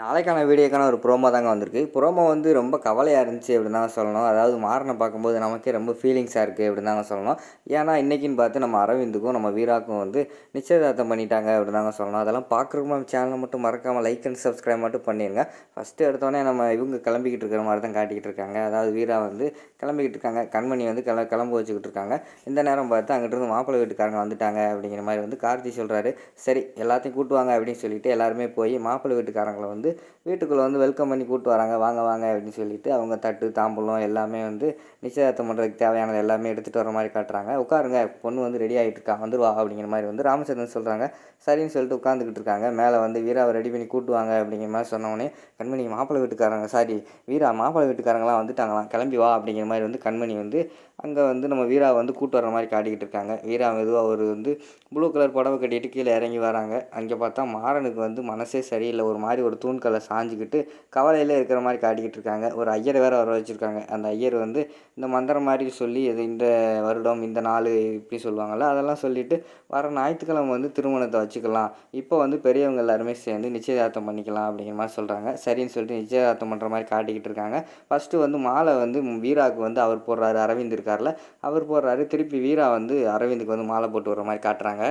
நாளைக்கான வீடியோக்கான ஒரு ப்ரோமோ தாங்க வந்திருக்கு. ப்ரோமோ வந்து ரொம்ப கவலையாக இருந்துச்சு அப்படின்னு தான் சொல்லணும். அதாவது மாறனை பார்க்கும்போது நமக்கே ரொம்ப ஃபீலிங்ஸாக இருக்குது அப்படின்னு தாங்க சொல்லணும். ஏன்னா இன்றைக்கின்னு பார்த்து நம்ம அரவிந்துக்கும் நம்ம வீராக்கும் வந்து நிச்சயதார்த்தம் பண்ணிட்டாங்க அப்படின்னு தாங்க சொல்லணும். அதெல்லாம் பார்க்குறக்கு நம்ம சேனலை மட்டும் மறக்காமல் லைக் அண்ட் சப்ஸ்கிரைப் மட்டும் பண்ணிடுங்க ஃபஸ்ட்டு எடுத்தோடனே நம்ம இவங்க கிளம்பிக்கிட்டு இருக்கிற மாதிரி தான் காட்டிக்கிட்டு இருக்காங்க. அதாவது வீரா வந்து கிளம்பிக்கிட்டு இருக்காங்க. கண்மணி வந்து கிள கிளம்ப வச்சுக்கிட்டு இருக்காங்க. இந்த நேரம் பார்த்து அங்கிட்டிருந்து மாப்பிள்ளை வீட்டுக்காரங்க வந்துட்டாங்க அப்படிங்கிற மாதிரி வந்து கார்த்தி சொல்கிறாரு சரி எல்லாத்தையும் கூட்டுவாங்க அப்படின்னு சொல்லிட்டு எல்லாருமே போய் மாப்பிள்ளை வீட்டுக்காரங்களை வந்து வந்து வீட்டுக்குள்ளே வந்து வெல்கம் பண்ணி கூப்பிட்டு வராங்க. வாங்க வாங்க அப்படின்னு சொல்லிட்டு அவங்க தட்டு தாம்பூலம் எல்லாமே வந்து நிச்சயதார்த்தம் பண்ணுறதுக்கு தேவையானது எல்லாமே எடுத்துகிட்டு வர மாதிரி காட்டுறாங்க. உட்காருங்க பொண்ணு வந்து ரெடி ஆகிட்டு இருக்கா வந்துருவா அப்படிங்கிற மாதிரி வந்து ராமச்சந்திரன் சொல்கிறாங்க சரின்னு சொல்லிட்டு உட்காந்துக்கிட்டு இருக்காங்க. மேலே வந்து வீராவை ரெடி பண்ணி கூட்டுவாங்க அப்படிங்கிற மாதிரி சொன்னோடனே கண்மணி மாப்பிள்ளை வீட்டுக்காரங்க சாரி வீரா மாப்பிள்ளை வீட்டுக்காரங்களாம் வந்துட்டாங்களாம். கிளம்பி வா அப்படிங்கிற மாதிரி வந்து கண்மணி வந்து அங்கே வந்து நம்ம வீராவை வந்து கூட்டு வர மாதிரி காட்டிக்கிட்டு இருக்காங்க. வீரா மெதுவாக ஒரு வந்து ப்ளூ கலர் புடவை கட்டிட்டு கீழே இறங்கி வராங்க. அங்கே பார்த்தா மாறனுக்கு வந்து மனசே சரியில்லை. ஒரு மாதிரி ஒரு தூண் தூண்கல்லை சாஞ்சிக்கிட்டு கவலையில் இருக்கிற மாதிரி காட்டிக்கிட்டு இருக்காங்க. ஒரு ஐயரை வேற வர வச்சுருக்காங்க. அந்த ஐயர் வந்து இந்த மந்திரம் மாதிரி சொல்லி இது இந்த வருடம் இந்த நாள் இப்படி சொல்லுவாங்கள்ல அதெல்லாம் சொல்லிட்டு வர ஞாயிற்றுக்கிழமை வந்து திருமணத்தை வச்சுக்கலாம். இப்போ வந்து பெரியவங்க எல்லாருமே சேர்ந்து நிச்சயதார்த்தம் பண்ணிக்கலாம் அப்படிங்கிற மாதிரி சொல்கிறாங்க சரின்னு சொல்லிட்டு நிச்சயதார்த்தம் பண்ணுற மாதிரி காட்டிக்கிட்டு இருக்காங்க. ஃபஸ்ட்டு வந்து மாலை வந்து வீராவுக்கு வந்து அவர் போடுறாரு அரவிந்த் இருக்கார்ல அவர் போடுறாரு. திருப்பி வீரா வந்து அரவிந்துக்கு வந்து மாலை போட்டு வர மாதிரி காட்டுறாங்க.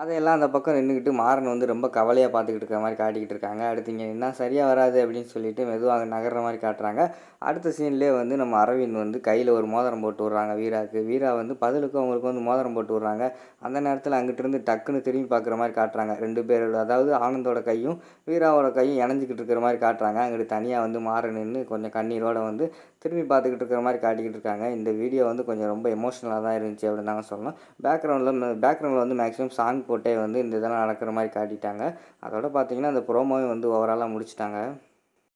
அதையெல்லாம் அந்த பக்கம் நின்றுக்கிட்டு மாறன் வந்து ரொம்ப கவலையாக பார்த்துக்கிட்டு இருக்கிற மாதிரி காட்டிக்கிட்டு இருக்காங்க. அடுத்து இங்கே என்ன சரியாக வராது அப்படின்னு சொல்லிட்டு மெதுவாக நகர்ற மாதிரி காட்டுறாங்க. அடுத்த சீன்லேயே வந்து நம்ம அரவிந்த் வந்து கையில் ஒரு மோதிரம் போட்டு விட்றாங்க வீராவுக்கு வீரா வந்து பதிலுக்கு அவங்களுக்கு வந்து மோதிரம் போட்டு விட்றாங்க. அந்த நேரத்தில் அங்கிட்டிருந்து டக்குன்னு திரும்பி பார்க்குற மாதிரி காட்டுறாங்க. ரெண்டு பேரோட அதாவது ஆனந்தோட கையும் வீராவோட கையும் இணைஞ்சிக்கிட்டு இருக்கிற மாதிரி காட்டுறாங்க. அங்கிட்டு தனியாக வந்து மாற நின்று கொஞ்சம் கண்ணீரோடு வந்து திரும்பி பார்த்துக்கிட்டு இருக்கிற மாதிரி காட்டிக்கிட்டு இருக்காங்க. இந்த வீடியோ வந்து கொஞ்சம் ரொம்ப எமோஷ்னலாக தான் இருந்துச்சு அப்படின்னு நாங்கள் சொல்லணும். பேக்ரவுண்டில் பேக்ரவுண்டில் வந்து மேக்ஸிமம் சாங் போட்டே வந்து இந்த இதெல்லாம் நடக்கிற மாதிரி காட்டிட்டாங்க. அதோட பார்த்தீங்கன்னா அந்த ப்ரோமோவை வந்து ஓவராலாக முடிச்சிட்டாங்க.